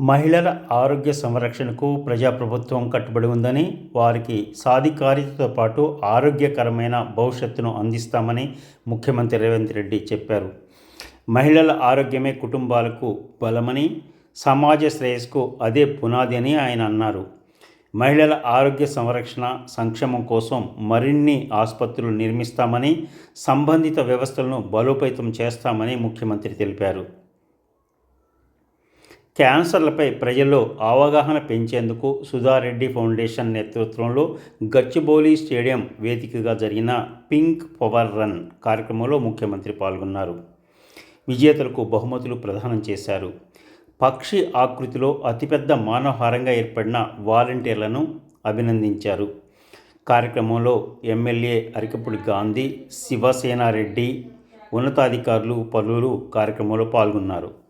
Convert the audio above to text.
మహిళల ఆరోగ్య సంరక్షణకు ప్రజాప్రభుత్వం కట్టుబడి ఉందని వారికి సాధికారితతో పాటు ఆరోగ్యకరమైన భవిష్యత్తును అందిస్తామని ముఖ్యమంత్రి రేవంత్ రెడ్డి చెప్పారు. మహిళల ఆరోగ్యమే కుటుంబాలకు బలమని సమాజ శ్రేయస్కు అదే పునాది అని ఆయన అన్నారు. మహిళల ఆరోగ్య సంరక్షణ సంక్షేమం కోసం మరిన్ని ఆసుపత్రులు నిర్మిస్తామని సంబంధిత వ్యవస్థలను బలోపేతం చేస్తామని ముఖ్యమంత్రి తెలిపారు. క్యాన్సర్లపై ప్రజల్లో అవగాహన పెంచేందుకు సుధారెడ్డి ఫౌండేషన్ నేతృత్వంలో గచ్చిబౌలి స్టేడియం వేదికగా జరిగిన పింక్ పవర్ రన్ కార్యక్రమంలో ముఖ్యమంత్రి పాల్గొన్నారు. విజేతలకు బహుమతులు ప్రదానం చేశారు. పక్షి ఆకృతిలో అతిపెద్ద మానవహారంగా ఏర్పడిన వాలంటీర్లను అభినందించారు. కార్యక్రమంలో ఎమ్మెల్యే అరికపుడి గాంధీ శివసేనారెడ్డి ఉన్నతాధికారులు పలువురు కార్యక్రమంలో పాల్గొన్నారు.